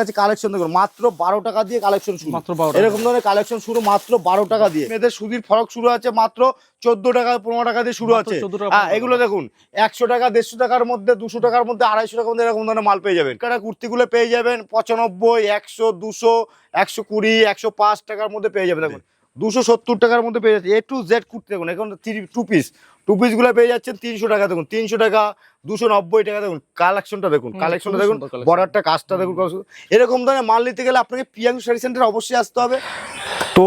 কাছে কালেকশন দেখুন মাত্র বারো টাকা দিয়ে কালেকশন শুরু। মাত্র বারো এরকম ধরনের কালেকশন শুরু মাত্র বারো টাকা দিয়ে। মেয়েদের সুদির ফরক শুরু আছে মাত্র চোদ্দ টাকা পনেরো টাকা দিয়ে শুরু আছে। 14 হ্যাঁ এগুলো দেখুন একশো টাকা দেড়শো টাকার মধ্যে দুশো টাকার মধ্যে আড়াইশো টাকার মধ্যে এরকম ধরনের মাল পেয়ে যাবেন। কারা কুর্তিগুলো পেয়ে যাবেন পঁচানব্বই একশো দুশো একশো কুড়ি একশো পাঁচ টাকার মধ্যে পেয়ে যাবেন। দেখুন দুশো সত্তর টাকার মধ্যে পেয়ে যাচ্ছে। এ টু জেড কুর্তি দেখুন এখন থ্রি টু পিস টু পিসগুলো পেয়ে যাচ্ছেন তিনশো টাকা দেখুন তিনশো টাকা দুশো নব্বই টাকা দেখুন কালেকশনটা দেখুন কালেকশনটা দেখুন বর্ডারটা কাজটা দেখুন এরকম ধরনের মাল নিতে গেলে আপনাকে পিয়াংশু শাড়ি সেন্টার অবশ্যই আসতে হবে। তো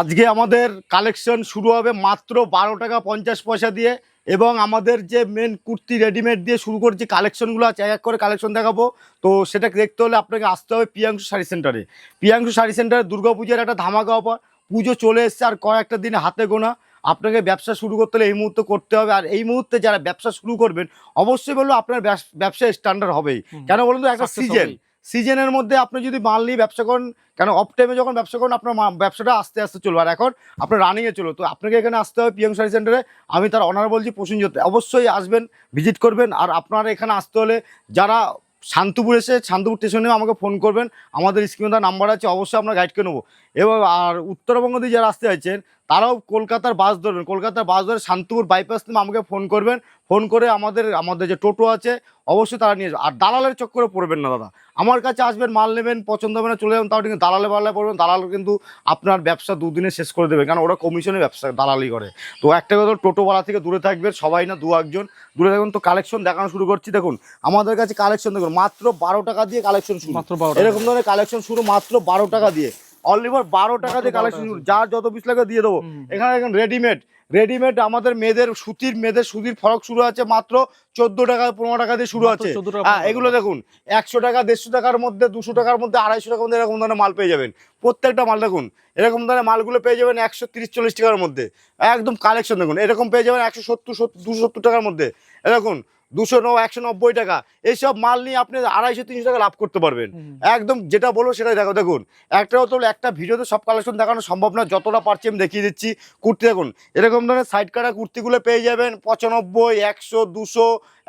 আজকে আমাদের কালেকশন শুরু হবে মাত্র বারো টাকা পঞ্চাশ পয়সা দিয়ে এবং আমাদের যে মেন কুর্তি রেডিমেড দিয়ে শুরু করছি কালেকশনগুলো আছে এক এক করে কালেকশন দেখাবো। তো সেটা দেখতে হলে আপনাকে আসতে হবে পিয়াংশু শাড়ি সেন্টারে পিয়াংশু শাড়ি সেন্টারে দুর্গাপূজার একটা ধামাকা অফার পুজো চলে এসছে আর কয়েকটা দিনে হাতে গোনা। আপনাকে ব্যবসা শুরু করতে হলে এই মুহূর্তে করতে হবে। আর এই মুহূর্তে যারা ব্যবসা শুরু করবেন অবশ্যই বলব আপনার ব্যবস- ব্যবসা স্ট্যান্ডার্ড হবেই। কেন বলুন তো একটা সিজন সিজনের মধ্যে আপনি যদি মাল নিয়ে ব্যবসা করেন কেন অফ টাইমে যখন ব্যবসা করেন আপনার মা- ব্যবসাটা আস্তে আস্তে চলবে। আর এখন আপনার রানিংয়ে চলো তো আপনাকে এখানে আসতে হবে পিএম শাড়ি সেন্টারে আমি তার অনার বলছি প্রসেনজিৎ অবশ্যই আসবেন ভিজিট করবেন। আর আপনারা এখানে আসতে হলে যারা শান্তিপুর এসে শান্তিপুর স্টেশনেও আমাকে ফোন করবেন। আমাদের স্ক্রিনে তার নাম্বার আছে, অবশ্যই আপনার গাইডকে নেব। এবার, আর উত্তরবঙ্গ দিয়ে যারা আসতে চাইছেন তারাও কলকাতার বাস ধরবেন। কলকাতার বাস ধরে শান্তিপুর বাইপাস থেকে আমাকে ফোন করবেন। ফোন করে আমাদের আমাদের যে টোটো আছে অবশ্যই তারা নিয়ে আর দালালের চক্করে পড়বেন না দাদা। আমার কাছে আসবেন মাল নেবেন পছন্দ হবে না চলে যাবেন তাও আছে, দালালে বালালে পড়বেন। দালাল কিন্তু আপনার ব্যবসা দুদিনে শেষ করে দেবে। কারণ ওরা কমিশনে ব্যবসা দালালি করে। তো একটা কথা টোটোওয়ালা থেকে দূরে থাকবেন সবাই না দু একজন। দূরে থাকবেন তো কালেকশন দেখানো শুরু করছি। দেখুন আমাদের কাছে কালেকশন দেখুন মাত্র বারো টাকা দিয়ে কালেকশন শুরু। মাত্র 12 এরকম ধরনের কালেকশন শুরু মাত্র বারো টাকা দিয়ে। অনলিভার বারো টাকা দিয়ে কালেকশন যার যত পিস লাগে দিয়ে দেবো। এখানে এখন রেডিমেড রেডিমেড আমাদের মেয়েদের সুতির মেয়েদের সুতির ফরক শুরু আছে মাত্র চোদ্দ টাকা পনেরো টাকা দিয়ে শুরু আছে। 14 টাকা, হ্যাঁ 15 এগুলো দেখুন একশো টাকা দেড়শো টাকার মধ্যে দুশো টাকার মধ্যে আড়াইশো টাকার মধ্যে এরকম ধরনের মাল পেয়ে যাবেন। প্রত্যেকটা মাল দেখুন এরকম ধরনের মালগুলো পেয়ে যাবেন একশো তিরিশ চল্লিশ টাকার মধ্যে। একদম কালেকশন দেখুন এরকম পেয়ে যাবেন একশো সত্তর দুশো সত্তর টাকার মধ্যে। এ দেখুন দুশো নয় একশো নব্বই টাকা। এইসব মাল নিয়ে আপনি আড়াইশো তিনশো টাকা লাভ করতে পারবেন। একদম যেটা বলব সেটাই দেখো দেখুন। একটা তো একটা ভিডিওতে সব কালেকশন দেখানো সম্ভব না যতটা পারছি আমি দেখিয়ে দিচ্ছি। কুর্তি দেখুন এরকম ধরনের সাইড কাটা কুর্তিগুলো পেয়ে যাবেন পঁচানব্বই একশো দুশো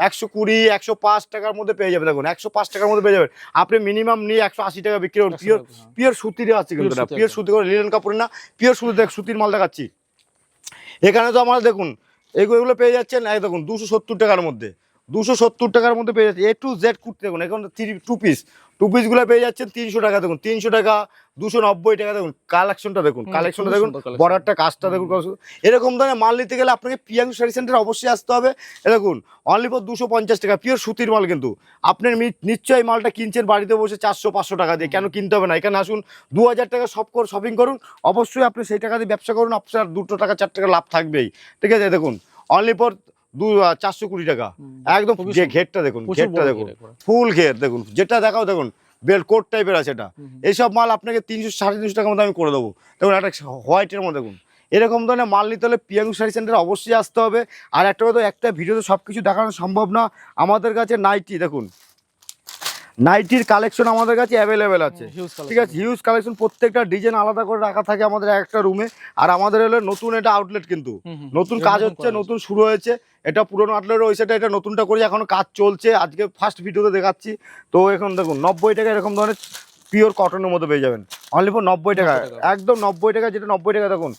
একশো কুড়ি একশো পাঁচ টাকার মধ্যে পেয়ে যাবেন। দেখুন একশো পাঁচ টাকার মধ্যে পেয়ে যাবেন। আপনি মিনিমাম নিয়ে একশো আশি টাকা বিক্রি করুন। পিওর। পিওর সুতির আছে কিন্তু না পিওর। সুতি করে লিলেন কাপড় না পিওর সুতি দেখ সুতির মাল দেখাচ্ছি। এখানে তো আমরা দেখুন এগুলো এগুলো পেয়ে যাচ্ছেন দেখুন দুশো সত্তর টাকার মধ্যে। দুশো সত্তর টাকার মধ্যে পেয়ে যাচ্ছে। এ টু জেড কুর্তি দেখুন এখন থ্রি টু পিস টু পিসগুলো পেয়ে যাচ্ছেন তিনশো টাকা দেখুন তিনশো টাকা দুশো নব্বই টাকা দেখুন কালেকশনটা দেখুন কালেকশনটা দেখুন। বর্ডারটা কাজটা দেখুন এরকম ধরনের মাল নিতে গেলে আপনাকে পিয়াংশু শাড়ি সেন্টার অবশ্যই আসতে হবে। দেখুন অনলি ফর দুশো পঞ্চাশ টাকা পিওর সুতির মাল কিন্তু। আপনার নিশ্চয়ই মালটা কিনছেন বাড়িতে বসে চারশো পাঁচশো টাকা দিয়ে কেন কিনতে হবে না? এখানে আসুন দু হাজার টাকা সব কর শপিং করুন। অবশ্যই আপনি সেই টাকা দিয়ে ব্যবসা করুন আপনার দুটো টাকা চার টাকা লাভ থাকবেই। ঠিক আছে দেখুন অনলি ফর দু চারশো কুড়ি টাকা। একদম। ঘেরটা দেখুন ঘেরটা দেখুন ফুল ঘের দেখুন যেটা দেখাও দেখুন বেল কোট টাইপের আছে এটা। এইসব মাল আপনাকে তিনশো সাড়ে তিনশো টাকার মধ্যে আমি করে দেবো। দেখুন একটা হোয়াইটের মধ্যে দেখুন। এরকম ধরনের মাল নিতে হলে পিয়াঙ্গু শাড়ি সেন্টারে অবশ্যই আসতে হবে। আর একটা কথা একটা ভিডিওতে সব কিছু দেখানো সম্ভব না। আমাদের কাছে নাইটি দেখুন। নাইটির কালেকশন আমাদের কাছে অ্যাভেলেবেল আছে। ঠিক আছে? হিউজ কালেকশন প্রত্যেকটা ডিজাইন আলাদা করে রাখা থাকে আমাদের একটা রুমে আর আমাদের হলো নতুন এটা আউটলেট কিন্তু। নতুন কাজ হচ্ছে নতুন শুরু হয়েছে। এটা পুরোনো আউটলেটের ওই সাইডে এটা নতুনটা করি এখন কাজ চলছে। আজকে ফার্স্ট ভিডিওতে দেখাচ্ছি। তো এখন দেখুন নব্বই টাকা এরকম ধরনের পিওর কটনের মধ্যে পেয়ে যাবেন। অনলি ফর নব্বই টাকা। একদম নব্বই টাকা যেটা নব্বই টাকা দেখুন।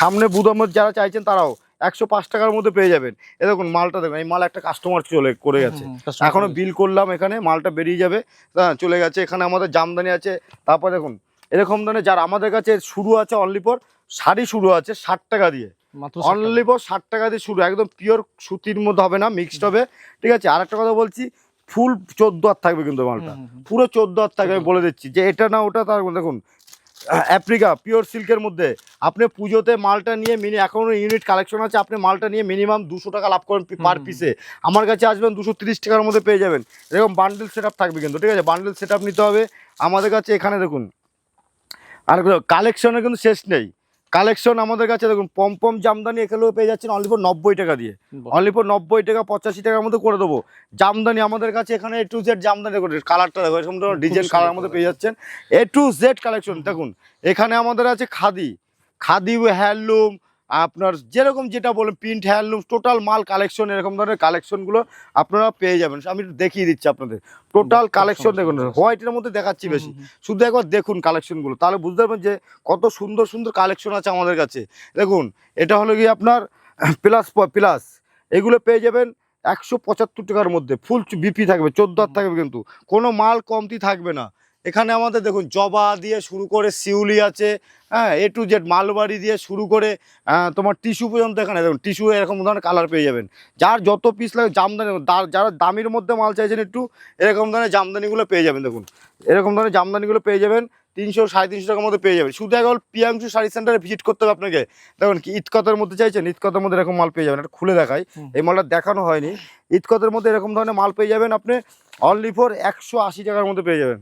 সামনে বুধের মধ্যে যারা চাইছেন তারাও। একশো পাঁচ টাকার মধ্যে পেয়ে যাবেন। এ দেখুন মালটা দেখুন এই মাল একটা কাস্টমার চলে করে গেছে। এখনও বিল করলাম এখানে মালটা বেরিয়ে যাবে হ্যাঁ চলে গেছে। এখানে আমাদের জামদানি আছে তারপর দেখুন এরকম ধরনের যার আমাদের কাছে শুরু আছে অনলি ফর শাড়ি শুরু আছে ষাট টাকা দিয়ে। মাত্র 60 টাকা। অনলি ফর ষাট টাকা দিয়ে শুরু একদম পিওর সুতির মধ্যে হবে না মিক্সড হবে। ঠিক আছে আর একটা কথা বলছি ফুল চোদ্দ হাত থাকবে কিন্তু মালটা। পুরো চোদ্দ হাত থাকবে আমি বলে দিচ্ছি। যে এটা না ওটা তার দেখুন অ্যাপ্রিকা পিওর সিল্কের মধ্যে। আপনি পুজোতে মালটা নিয়ে মিনি এখনও ইউনিট কালেকশন আছে আপনি মালটা নিয়ে মিনিমাম দুশো টাকা লাভ করেন পার পিসে আমার কাছে আসবেন দুশো তিরিশ টাকার মধ্যে পেয়ে যাবেন। এরকম বান্ডেল সেট থাকবে কিন্তু ঠিক আছে? বান্ডেল সেট নিতে হবে। আমাদের কাছে এখানে দেখুন। আর কালেকশনের কিন্তু শেষ নেই। কালেকশন আমাদের কাছে দেখুন পমপম জামদানি এখানেও পেয়ে যাচ্ছেন অনলি ফর নব্বই টাকা দিয়ে। অনলি ফর নব্বই টাকা পঁচাশি টাকার মধ্যে করে দেবো। জামদানি আমাদের কাছে এখানে এ টু জেড জামদানি করে কালারটা দেখো এরকম ডিজাইন কালার মধ্যে পেয়ে যাচ্ছেন। এ টু জেড কালেকশন দেখুন এখানে আমাদের আছে খাদি। খাদি হ্যান্ডলুম আপনার যেরকম যেটা বলেন প্রিন্ট হ্যান্ডলুম টোটাল মাল কালেকশন এরকম ধরনের কালেকশনগুলো আপনারা পেয়ে যাবেন। আমি একটু দেখিয়ে দিচ্ছি আপনাদের। টোটাল কালেকশন দেখুন। হোয়াইটের মধ্যে দেখাচ্ছি বেশি। শুধু একবার দেখুন কালেকশনগুলো তাহলে বুঝতে পারবেন যে কত সুন্দর সুন্দর কালেকশন আছে আমাদের কাছে। দেখুন এটা হলো গিয়ে আপনার প্লাস প্লাস এগুলো পেয়ে যাবেন একশো পঁচাত্তর টাকার মধ্যে। ফুল বিপি থাকবে চোদ্দ থাকবে কিন্তু। কোনো মাল কমতি থাকবে না। এখানে আমাদের দেখুন জবা দিয়ে শুরু করে শিউলি আছে হ্যাঁ এ টু জেড মালবাড়ি দিয়ে শুরু করে তোমার টিস্যু পর্যন্ত এখানে দেখুন টিস্যু এরকম ধরনের কালার পেয়ে যাবেন। যার যত পিস লাগে জামদানি যারা দামির মধ্যে মাল চাইছেন একটু এরকম ধরনের জামদানিগুলো পেয়ে যাবেন দেখুন। এরকম ধরনের জামদানিগুলো পেয়ে যাবেন তিনশো সাড়ে তিনশো টাকার মধ্যে পেয়ে যাবেন। শুধু একবার পিয়াংশু শাড়ি সেন্টারে ভিজিট করতে হবে আপনাকে। দেখুন কি ইতকতের মধ্যে চাইছেন ইতকতের মধ্যে এরকম মাল পেয়ে যাবেন। এটা খুলে দেখায় এই মালটা দেখানো হয়নি। ইতকতের মধ্যে এরকম ধরনের মাল পেয়ে যাবেন আপনি অনলি ফর একশো আশি টাকার মধ্যে পেয়ে যাবেন।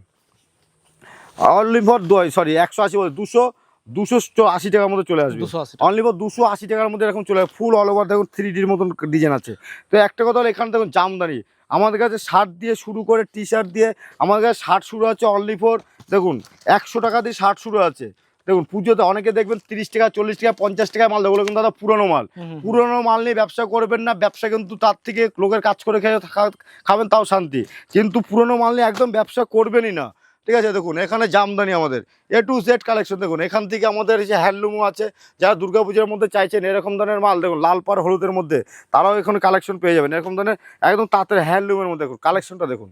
অনলি ফর সরি একশো আশি বলে দুশো দুশো আশি টাকার মধ্যে চলে আসবে। 280 অনলি ফর দুশো আশি টাকার মধ্যে এরকম চলে ফুল অল ওভার দেখুন থ্রি ডির মতন ডিজাইন আছে। তো একটা কথা হলো এখানে দেখুন জামদানি। আমাদের কাছে শার্ট দিয়ে শুরু করে টি শার্ট দিয়ে আমাদের কাছে শার্ট শুরু আছে অনলি ফর দেখুন একশো টাকা দিয়ে শার্ট শুরু আছে দেখুন পুজোতে অনেকে দেখবেন তিরিশ টাকা চল্লিশ টাকা পঞ্চাশ টাকা মাল ওগুলো কিন্তু দাদা পুরোনো মাল। পুরোনো মাল নিয়ে ব্যবসা করবেন না ব্যবসা কিন্তু তার থেকে লোকের কাজ করে খেয়ে খাবেন তাও শান্তি। কিন্তু পুরনো মাল নিয়ে একদম ব্যবসা করবেনই না। ঠিক আছে দেখুন এখানে জামদানি আমাদের। এ টু জেড কালেকশন দেখুন এখান থেকে আমাদের এই যে হ্যান্ডলুমও আছে যারা দুর্গাপূজার মধ্যে চাইছেন এরকম ধরনের মাল দেখুন লাল পাড় হলুদের মধ্যে তারাও এখানে কালেকশন পেয়ে যাবেন। এরকম ধরনের একদম তাঁতের হ্যান্ডলুমের মধ্যে দেখুন কালেকশনটা দেখুন।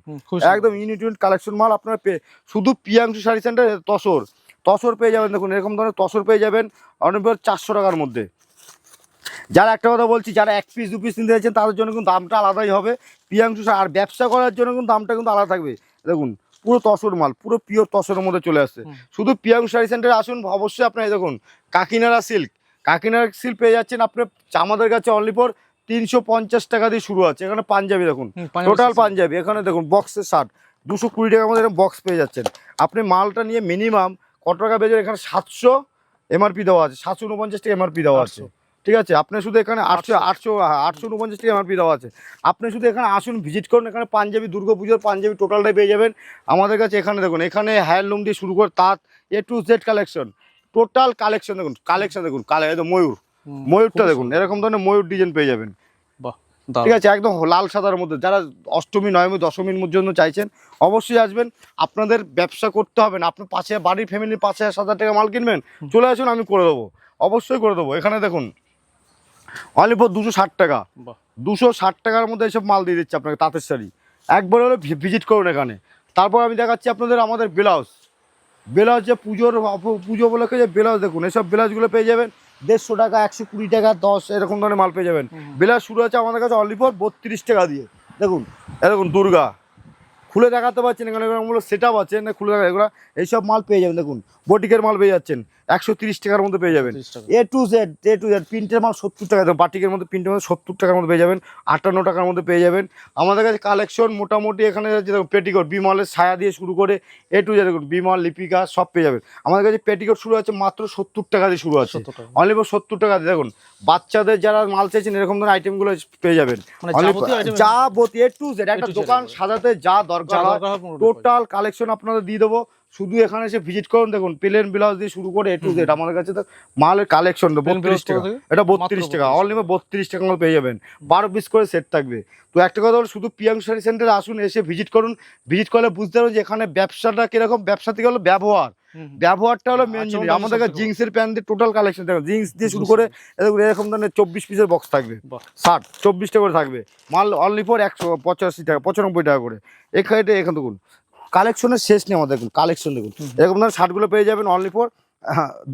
একদম ইউনিট ইউনিট কালেকশন মাল আপনারা পেয়ে শুধু পিয়াংশু শাড়ি সেন্টার তসর তসর পেয়ে যাবেন দেখুন এরকম ধরনের তসর পেয়ে যাবেন অনেক চারশো টাকার মধ্যে। যারা একটা কথা বলছি যারা এক পিস দু পিস নিতে চাইছেন তাদের জন্য কিন্তু দামটা আলাদাই হবে। পিয়াংশু শাড়ি- আর ব্যবসা করার জন্য কিন্তু দামটা কিন্তু আলাদা থাকবে। দেখুন পুরো তসর মাল পুরো পিওর তসরের মধ্যে চলে আসছে। শুধু পিয়াংশু শাড়ি সেন্টারে আসুন অবশ্যই আপনার দেখুন কাকিনারা সিল্ক কাকিনাড়া সিল্ক পেয়ে যাচ্ছেন আপনার আমাদের কাছে অনলি ফর তিনশো পঞ্চাশ টাকা দিয়ে শুরু আছে। এখানে পাঞ্জাবি দেখুন টোটাল পাঞ্জাবি এখানে দেখুন বক্সের শার্ট দুশো কুড়ি টাকার মধ্যে বক্স পেয়ে যাচ্ছেন। আপনি মালটা নিয়ে মিনিমাম কত টাকা বেজে এখানে সাতশো এমআরপি দেওয়া আছে সাতশো উনপঞ্চাশ টাকা এমআরপি দেওয়া আছে। 800 ঠিক আছে? আপনি শুধু এখানে আটশো আটশো। আটশো উনপঞ্চাশ টাকা এমআরপি দেওয়া আছে। আপনি শুধু এখানে আসুন ভিজিট করুন এখানে পাঞ্জাবি দুর্গা পুজোর পাঞ্জাবি টোটালটাই পেয়ে যাবেন। আমাদের কাছে এখানে দেখুন এখানে হ্যান্ডলুম দিয়ে শুরু করে তাঁত A to Z collection total collection দেখুন কালেকশন দেখুন কালে একদম ময়ূর ময়ূরটা দেখুন এরকম ধরনের ময়ূর ডিজাইন পেয়ে যাবেন। বাহ ঠিক আছে? একদম লাল সাদার মধ্যে যারা অষ্টমী নবমী দশমীর জন্য চাইছেন অবশ্যই আসবেন। আপনাদের ব্যবসা করতে হবে না আপনার পাশে বাড়ির ফ্যামিলির পাঁচ হাজার সাত হাজার টাকা মাল কিনবেন চলে আসুন আমি করে দেবো। অবশ্যই করে দেবো। এখানে দেখুন অনলি ফর দুশো ষাট টাকা। দুশো ষাট টাকার মধ্যে এসব মাল দিয়ে দিচ্ছে আপনাকে তাঁতের শাড়ি। একবার হলে ভিজিট করুন এখানে। তারপর আমি দেখাচ্ছি আপনাদের আমাদের ব্লাউজ। ব্লাউজ যে পুজোর পুজো উপলক্ষে যে ব্লাউজ দেখুন এসব ব্লাউজগুলো পেয়ে যাবেন। দেড়শো টাকা একশো কুড়ি টাকা দশ এরকম ধরনের মাল পেয়ে যাবেন। ব্লাউজ শুরু আছে আমাদের কাছে অনলি ফর বত্রিশ টাকা দিয়ে। দেখুন এরকম দুর্গা। খুলে দেখাতে পারছেন এখানে এগুলো সেট আপ আছে না খুলে দেখা এগুলো এইসব মাল পেয়ে যাবেন দেখুন। বটিকের মাল পেয়ে যাচ্ছেন। একশো তিরিশ টাকার মধ্যে পেয়ে যাবেন। A to Z A to Z প্রিন্টের মাল সত্তর টাকা বাটিকের মধ্যে প্রিন্টের মধ্যে সত্তর টাকার মধ্যে পেয়ে যাবেন আটান্ন টাকার মধ্যে পেয়ে যাবেন। আমাদের কাছে কালেকশন মোটামুটি এখানে যে পেটিকোট বিমলের ছায়া দিয়ে শুরু করে এ টু জেড দেখুন বিমল লিপিকা সব পেয়ে যাবেন। আমাদের কাছে পেটিকোট শুরু আছে মাত্র সত্তর টাকা দিয়ে শুরু আছে 70 টাকা। অনলি সত্তর টাকা দিয়ে দেখুন বাচ্চাদের যারা মাল চাইছেন এরকম ধরনের আইটেমগুলো পেয়ে যাবেন। Only যাবতীয় এ টু জেড একটা দোকান সাজাতে যা দরকার যা টোটাল কালেকশন আপনাদের দিয়ে দেবো। শুধু এখানে এসে ভিজিট করুন দেখুন প্লেন ব্লাউজ দিয়ে শুরু করে এ টু জেড আমাদের কাছে তো মালের কালেকশন বত্রিশ টাকা। এটা বত্রিশ টাকা। 32 অনলি বত্রিশ টাকা পেয়ে যাবেন। বারো পিস করে সেট থাকবে। তো একটা কথা হলো শুধু পিয়াং শাড়ি সেন্টারে আসুন এসে ভিজিট করুন। ভিজিট করলে বুঝতে পারবেন যে এখানে ব্যবসাটা কীরকম ব্যবসা থেকে হলো ব্যবহার। ব্যবহারটা হলো মেন আচ্ছা, জিনিস। আমাদের কাছে জিন্সের প্যান্ট দিয়ে টোটাল কালেকশন থাকবে। জিন্স দিয়ে শুরু করে এরকম ধরনের চব্বিশ পিসের বক্স থাকবে। ষাট চব্বিশটা করে থাকবে। মাল অনলি ফর একশো পঁচাশি টাকা পঁচানব্বই টাকা করে। এখানে এখানে দেখুন কালেকশনের শেষ নেই আমাদের দেখুন কালেকশন দেখুন। এরকম ধরনের শার্টগুলো পেয়ে যাবেন অনলি ফর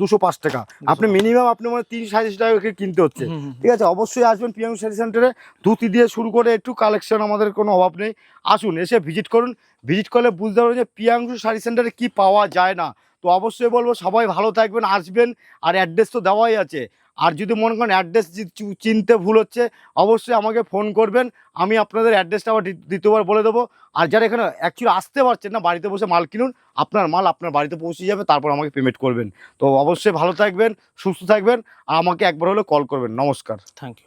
দুশো পাঁচ টাকা। আপনি মিনিমাম আপনি মানে তিন সাড়ে টাকা কিনতে হচ্ছে। ঠিক আছে অবশ্যই আসবেন পিএম শাড়ি সেন্টারে ধুতি দিয়ে শুরু করে একটু কালেকশন আমাদের কোনো অভাব নেই। আসুন এসে ভিজিট করুন। ভিজিট করলে বুঝতে পারবেন যে পিয়াংশু শাড়ি সেন্টারে কি পাওয়া যায় না। তো অবশ্যই বলব সবাই ভালো থাকবেন, আসবেন, আর অ্যাড্রেস তো দেওয়াই আছে। আর যদি মনে করেন অ্যাড্রেস চিনতে ভুল হচ্ছে, অবশ্যই আমাকে ফোন করবেন, আমি আপনাদের অ্যাড্রেসটা আবার দ্বি- দ্বিতীয়বার বলে দেবো। আর যারা এখানে অ্যাকচুয়ালি আসতে পারছেন না, বাড়িতে বসে মাল কিনুন, আপনার মাল আপনার বাড়িতে পৌঁছে যাবে, তারপর আমাকে পেমেন্ট করবেন। তো অবশ্যই ভালো থাকবেন, সুস্থ থাকবেন, আর আমাকে একবার হলে কল করবেন। নমস্কার। Thank you